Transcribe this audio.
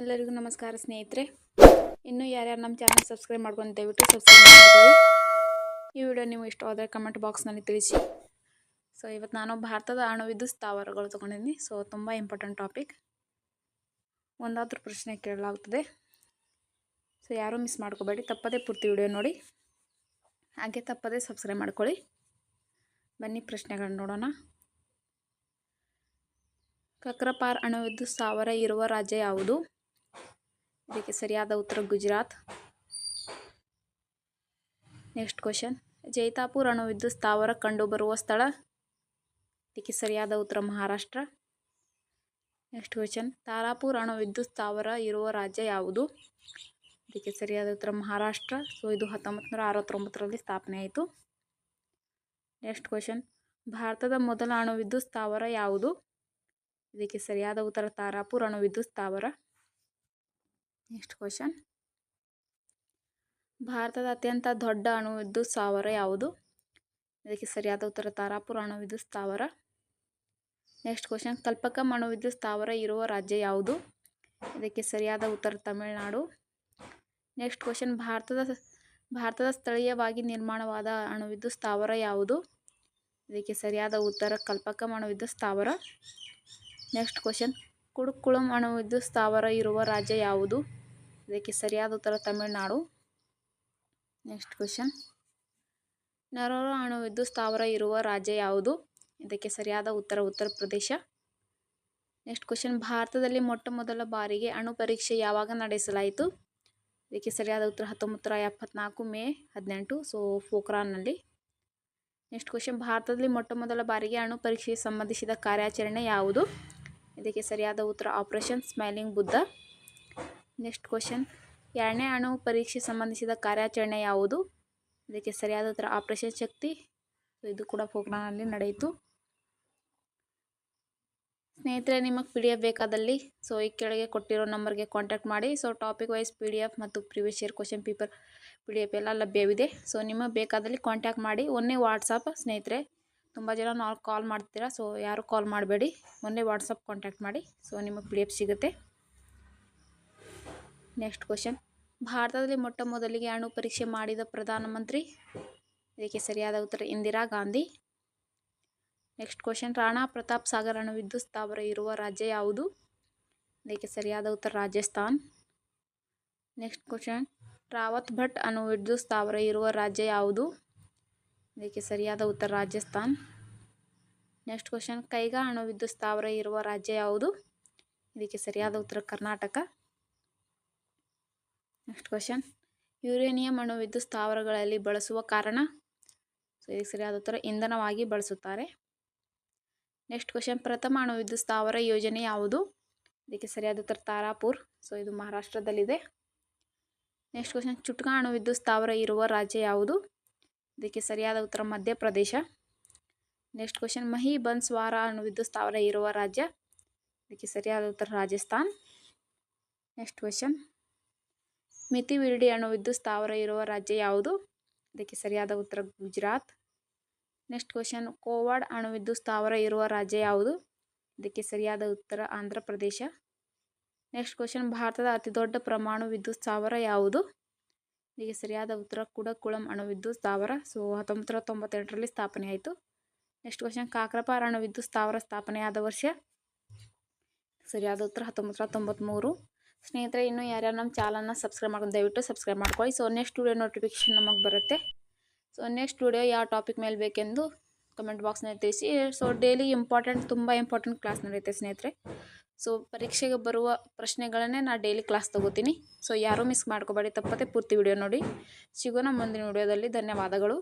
ಎಲ್ಲರಿಗೂ ನಮಸ್ಕಾರ ಸ್ನೇಹಿತರೆ. ಇನ್ನೂ ಯಾರ್ಯಾರು ನಮ್ಮ ಚಾನಲ್ ಸಬ್ಸ್ಕ್ರೈಬ್ ಮಾಡ್ಕೊಂಡು ದಯವಿಟ್ಟು ಸಬ್ಸ್ಕ್ರೈಬ್ ಮಾಡ್ಕೊಳ್ಳಿ. ಈ ವಿಡಿಯೋ ನೀವು ಇಷ್ಟವಾದರೆ ಕಮೆಂಟ್ ಬಾಕ್ಸ್ನಲ್ಲಿ ತಿಳಿಸಿ. ಸೊ ಇವತ್ತು ನಾನು ಭಾರತದ ಅಣುವಿದ್ಯುತ್ ಸ್ಥಾವರಗಳು ತೊಗೊಂಡಿದ್ದೀನಿ. ಸೊ ತುಂಬ ಇಂಪಾರ್ಟೆಂಟ್ ಟಾಪಿಕ್ ಒಂದಾದ್ರೂ ಪ್ರಶ್ನೆ ಕೇಳಲಾಗ್ತದೆ. ಸೊ ಯಾರೂ ಮಿಸ್ ಮಾಡ್ಕೋಬೇಡಿ. ತಪ್ಪದೇ ಪೂರ್ತಿ ವಿಡಿಯೋ ನೋಡಿ. ಹಾಗೆ ತಪ್ಪದೇ ಸಬ್ಸ್ಕ್ರೈಬ್ ಮಾಡ್ಕೊಳ್ಳಿ. ಬನ್ನಿ ಪ್ರಶ್ನೆಗಳನ್ನ ನೋಡೋಣ. ಕಕ್ರಪಾರ್ ಅಣುವಿದ್ಯುತ್ ಸ್ಥಾವರ ಇರುವ ರಾಜ್ಯ ಯಾವುದು? ಇದಕ್ಕೆ ಸರಿಯಾದ ಉತ್ತರ ಗುಜರಾತ್. ನೆಕ್ಸ್ಟ್ ಕ್ವಶನ್ ಜೈತಾಪುರ್ ಅಣುವಿದ್ಯುತ್ ಸ್ಥಾವರ ಕಂಡುಬರುವ ಸ್ಥಳ. ಇದಕ್ಕೆ ಸರಿಯಾದ ಉತ್ತರ ಮಹಾರಾಷ್ಟ್ರ. ನೆಕ್ಸ್ಟ್ ಕ್ವಶನ್ ತಾರಾಪುರ್ ಅಣುವಿದ್ಯುತ್ ಸ್ಥಾವರ ಇರುವ ರಾಜ್ಯ ಯಾವುದು? ಇದಕ್ಕೆ ಸರಿಯಾದ ಉತ್ತರ ಮಹಾರಾಷ್ಟ್ರ. ಸೊ ಇದು ಹತ್ತೊಂಬತ್ತು ಅರವತ್ತೊಂಬತ್ತರಲ್ಲಿ ಸ್ಥಾಪನೆ ಆಯಿತು. ನೆಕ್ಸ್ಟ್ ಕ್ವಶನ್ ಭಾರತದ ಮೊದಲ ಅಣುವಿದ್ಯುತ್ ಸ್ಥಾವರ ಯಾವುದು? ಇದಕ್ಕೆ ಸರಿಯಾದ ಉತ್ತರ ತಾರಾಪುರ್ ಅಣುವಿದ್ಯುತ್ ಸ್ಥಾವರ. ನೆಕ್ಸ್ಟ್ ಕ್ವಶನ್ ಭಾರತದ ಅತ್ಯಂತ ದೊಡ್ಡ ಅಣುವಿದ್ಯುತ್ ಸ್ಥಾವರ ಯಾವುದು? ಇದಕ್ಕೆ ಸರಿಯಾದ ಉತ್ತರ ತಾರಾಪುರ ಅಣುವಿದ್ಯುತ್ ಸ್ಥಾವರ. ನೆಕ್ಸ್ಟ್ ಕ್ವಶನ್ ಕಲ್ಪಕಂ ಅಣುವಿದ್ಯುತ್ ಸ್ಥಾವರ ಇರುವ ರಾಜ್ಯ ಯಾವುದು? ಇದಕ್ಕೆ ಸರಿಯಾದ ಉತ್ತರ ತಮಿಳುನಾಡು. ನೆಕ್ಸ್ಟ್ ಕ್ವಶನ್ ಭಾರತದ ಭಾರತದ ಸ್ಥಳೀಯವಾಗಿ ನಿರ್ಮಾಣವಾದ ಅಣುವಿದ್ಯುತ್ ಸ್ಥಾವರ ಯಾವುದು? ಇದಕ್ಕೆ ಸರಿಯಾದ ಉತ್ತರ ಕಲ್ಪಕಂ ಅಣುವಿದ್ಯುತ್ ಸ್ಥಾವರ. ನೆಕ್ಸ್ಟ್ ಕ್ವಶನ್ ಕುಡುಕುಳಂ ಅಣುವಿದ್ಯುತ್ ಸ್ಥಾವರ ಇರುವ ರಾಜ್ಯ ಯಾವುದು? ಇದಕ್ಕೆ ಸರಿಯಾದ ಉತ್ತರ ತಮಿಳುನಾಡು. ನೆಕ್ಸ್ಟ್ ಕ್ವೆಶನ್ ನರೋರ ಅಣುವಿದ್ಯುತ್ ಸ್ಥಾವರ ಇರುವ ರಾಜ್ಯ ಯಾವುದು? ಇದಕ್ಕೆ ಸರಿಯಾದ ಉತ್ತರ ಉತ್ತರ ಪ್ರದೇಶ. ನೆಕ್ಸ್ಟ್ ಕ್ವಶನ್ ಭಾರತದಲ್ಲಿ ಮೊಟ್ಟ ಮೊದಲ ಬಾರಿಗೆ ಅಣು ಪರೀಕ್ಷೆ ಯಾವಾಗ ನಡೆಸಲಾಯಿತು? ಇದಕ್ಕೆ ಸರಿಯಾದ ಉತ್ತರ ಹತ್ತೊಂಬತ್ತು ಎಪ್ಪತ್ನಾಲ್ಕು ಮೇ ಹದಿನೆಂಟು ಸೊ ಫೋಕ್ರಾನ್ನಲ್ಲಿ ನೆಕ್ಸ್ಟ್ ಕ್ವೆಶನ್ ಭಾರತದಲ್ಲಿ ಮೊಟ್ಟ ಮೊದಲ ಬಾರಿಗೆ ಅಣು ಪರೀಕ್ಷೆಗೆ ಸಂಬಂಧಿಸಿದ ಕಾರ್ಯಾಚರಣೆ ಯಾವುದು? ಇದಕ್ಕೆ ಸರಿಯಾದ ಉತ್ತರ operation smiling Buddha. Next question. ಎರಡನೇ ಅಣು ಪರೀಕ್ಷೆ ಸಂಬಂಧಿಸಿದ ಕಾರ್ಯಾಚರಣೆ ಯಾವುದು? ಇದಕ್ಕೆ ಸರಿಯಾದ ಉತ್ತರ ಆಪರೇಷನ್ ಶಕ್ತಿ. ಇದು ಕೂಡ ಪೋಖ್ರಾನಲ್ಲಿ ನಡೆಯಿತು. ಸ್ನೇಹಿತರೆ, ನಿಮಗೆ ಪಿ ಡಿ ಎಫ್ ಬೇಕಾದಲ್ಲಿ ಸೊ ಈ ಕೆಳಗೆ ಕೊಟ್ಟಿರೋ ನಂಬರ್ಗೆ ಕಾಂಟ್ಯಾಕ್ಟ್ ಮಾಡಿ. So topic wise P D F ಮತ್ತು previous year question paper P D F ಎಲ್ಲ ಲಭ್ಯವಿದೆ. ಸೊ ನಿಮಗೆ ಬೇಕಾದಲ್ಲಿ ಕಾಂಟ್ಯಾಕ್ಟ್ ಮಾಡಿ. ಒನ್ನೇ ವಾಟ್ಸಪ್ ಸ್ನೇಹಿತರೆ ತುಂಬ ಜನ ನಾವು ಕಾಲ್ ಮಾಡ್ತೀರಾ ಸೊ ಯಾರು ಕಾಲ್ ಮಾಡಬೇಡಿ. ಮೊನ್ನೆ ವಾಟ್ಸಪ್ ಕಾಂಟ್ಯಾಕ್ಟ್ ಮಾಡಿ ಸೊ ನಿಮಗೆ ಪಿ ಎಫ್ ಸಿಗುತ್ತೆ. ನೆಕ್ಸ್ಟ್ ಕ್ವಶನ್ ಭಾರತದಲ್ಲಿ ಮೊಟ್ಟ ಮೊದಲಿಗೆ ಅಣು ಪರೀಕ್ಷೆ ಮಾಡಿದ ಪ್ರಧಾನಮಂತ್ರಿ? ಇದಕ್ಕೆ ಸರಿಯಾದ ಉತ್ತರ, ಇಂದಿರಾ ಗಾಂಧಿ. ನೆಕ್ಸ್ಟ್ ಕ್ವಶನ್ ರಾಣಾ ಪ್ರತಾಪ್ ಸಾಗರ್ ಅಣು ವಿದ್ಯುತ್ ಸ್ಥಾವರ ಇರುವ ರಾಜ್ಯ ಯಾವುದು? ಇದಕ್ಕೆ ಸರಿಯಾದ ಉತ್ತರ, ರಾಜಸ್ಥಾನ್. ನೆಕ್ಸ್ಟ್ ಕ್ವಶನ್ ರಾವತ್ ಭಟ್ ಅಣು ವಿದ್ಯುತ್ ಸ್ಥಾವರ ಇರುವ ರಾಜ್ಯ ಯಾವುದು? ಇದಕ್ಕೆ ಸರಿಯಾದ ಉತ್ತರ ರಾಜಸ್ಥಾನ್. ನೆಕ್ಸ್ಟ್ ಕ್ವಶನ್ ಕೈಗಾ ಅಣು ವಿದ್ಯುತ್ ಸ್ಥಾವರ ಇರುವ ರಾಜ್ಯ ಯಾವುದು? ಇದಕ್ಕೆ ಸರಿಯಾದ ಉತ್ತರ ಕರ್ನಾಟಕ. ನೆಕ್ಸ್ಟ್ ಕ್ವಶನ್ ಯುರೇನಿಯಂ ಅಣು ವಿದ್ಯುತ್ ಸ್ಥಾವರಗಳಲ್ಲಿ ಬಳಸುವ ಕಾರಣ? ಸೊ ಇದಕ್ಕೆ ಸರಿಯಾದ ಉತ್ತರ ಇಂಧನವಾಗಿ ಬಳಸುತ್ತಾರೆ. ನೆಕ್ಸ್ಟ್ ಕ್ವಶನ್ ಪ್ರಥಮ ಅಣು ವಿದ್ಯುತ್ ಸ್ಥಾವರ ಯೋಜನೆ ಯಾವುದು? ಇದಕ್ಕೆ ಸರಿಯಾದ ಉತ್ತರ ತಾರಾಪುರ್. ಸೊ ಇದು ಮಹಾರಾಷ್ಟ್ರದಲ್ಲಿದೆ. ನೆಕ್ಸ್ಟ್ ಕ್ವಶನ್ ಚುಟ್ಕಾ ಅಣು ವಿದ್ಯುತ್ ಸ್ಥಾವರ ಇರುವ ರಾಜ್ಯ ಯಾವುದು? ಇದಕ್ಕೆ ಸರಿಯಾದ ಉತ್ತರ ಮಧ್ಯಪ್ರದೇಶ. ನೆಕ್ಸ್ಟ್ ಕ್ವಶನ್ ಮಹಿ ಬನ್ಸ್ವಾರ ಅಣು ವಿದ್ಯುತ್ ಸ್ಥಾವರ ಇರುವ ರಾಜ್ಯ. ಇದಕ್ಕೆ ಸರಿಯಾದ ಉತ್ತರ ರಾಜಸ್ಥಾನ್. ನೆಕ್ಸ್ಟ್ ಕ್ವಶನ್ ಅಣು ವಿದ್ಯುತ್ ಸ್ಥಾವರ ಇರುವ ರಾಜ್ಯ ಯಾವುದು? ಇದಕ್ಕೆ ಸರಿಯಾದ ಉತ್ತರ ಗುಜರಾತ್. ನೆಕ್ಸ್ಟ್ ಕ್ವಶನ್ ಕೋವಾಡ್ ಅಣು ವಿದ್ಯುತ್ ಸ್ಥಾವರ ಇರುವ ರಾಜ್ಯ ಯಾವುದು? ಇದಕ್ಕೆ ಸರಿಯಾದ ಉತ್ತರ ಆಂಧ್ರ ಪ್ರದೇಶ ನೆಕ್ಸ್ಟ್ ಕ್ವಶನ್ ಭಾರತದ ಅತಿದೊಡ್ಡ ಪ್ರಮಾಣ ವಿದ್ಯುತ್ ಸ್ಥಾವರ ಯಾವುದು? ಇದಕ್ಕೆ ಸರಿಯಾದ ಉತ್ತರ ಕೂಡ ಕುಳಂ ವಿದ್ಯುತ್ ಸ್ಥಾವರ. ಸೊ ಹತ್ತೊಂಬತ್ತು ನೂರ ತೊಂಬತ್ತೆಂಟರಲ್ಲಿ ಸ್ಥಾಪನೆ ಆಯಿತು. ನೆಕ್ಸ್ಟ್ ಕ್ವಶನ್ ಕಾಕ್ರಪಾರ ಅಣುವಿದ್ಯುತ್ ಸ್ಥಾವರ ಸ್ಥಾವರ ಸ್ಥಾಪನೆಯಾದ ವರ್ಷ? ಸರಿಯಾದ ಉತ್ತರ ಹತ್ತೊಂಬತ್ತು ನೂರ ತೊಂಬತ್ತ್ಮೂರು ಸ್ನೇಹಿತರೆ, ಇನ್ನೂ ಯಾರ್ಯಾರು ನಮ್ಮ ಚಾನಲ್ನ ಸಬ್ಸ್ಕ್ರೈಬ್ ಮಾಡ್ಕೊಂಡು ದಯವಿಟ್ಟು ಸಬ್ಸ್ಕ್ರೈಬ್ ಮಾಡ್ಕೊಳ್ಳಿ. ಸೊ ನೆಕ್ಸ್ಟ್ ವಿಡಿಯೋ ನೋಟಿಫಿಕೇಶನ್ ನಮಗೆ ಬರುತ್ತೆ. ಸೊ ನೆಕ್ಸ್ಟ್ ವಿಡಿಯೋ ಯಾವ ಟಾಪಿಕ್ ಮೇಲೆ ಬೇಕೆಂದು ಕಮೆಂಟ್ ಬಾಕ್ಸ್ನಲ್ಲಿ ತಿಳಿಸಿ. ಸೊ ಡೈಲಿ ಇಂಪಾರ್ಟೆಂಟ್ ತುಂಬ ಇಂಪಾರ್ಟೆಂಟ್ ಕ್ಲಾಸ್ ನಡೆಯುತ್ತೆ ಸ್ನೇಹಿತರೆ. ಸೊ ಪರೀಕ್ಷೆಗೆ ಬರುವ ಪ್ರಶ್ನೆಗಳನ್ನೇ ನಾನು ಡೈಲಿ ಕ್ಲಾಸ್ ತಗೋತೀನಿ. ಸೊ ಯಾರೂ ಮಿಸ್ ಮಾಡ್ಕೋಬೇಡಿ, ತಪ್ಪದೆ ಪೂರ್ತಿ ವಿಡಿಯೋ ನೋಡಿ. ಸಿಗೋಣ ಮುಂದಿನ ವಿಡಿಯೋದಲ್ಲಿ ಧನ್ಯವಾದಗಳು.